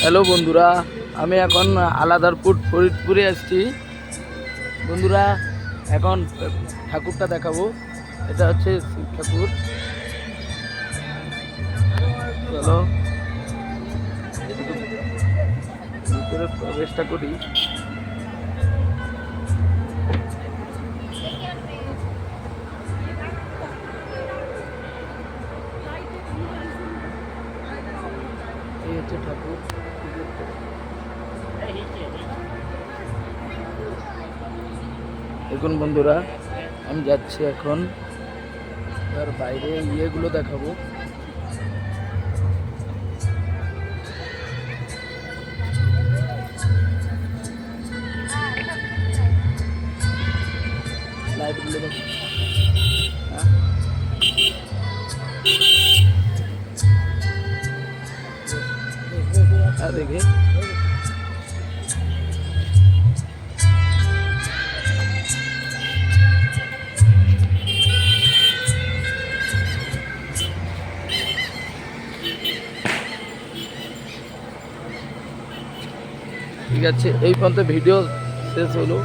Hello বন্ধুরা। আমি এখন আলাদারপুর, ফরিদপুরে আসছি। বন্ধুরা, এখন ঠাকুরটা দেখাবো। এটা হচ্ছে শিব ঠাকুর। চলো। ভিতরে প্রবেশটা করি। হচ্ছে ঠাকুর। দেখুন বন্ধুরা আমি যাচ্ছি এখন তার বাইরে ইয়েগুলো দেখাবো। লাইটগুলো দেখো দেখে। ঠিক আছে এই পর্যন্ত ভিডিও শেষ হলো।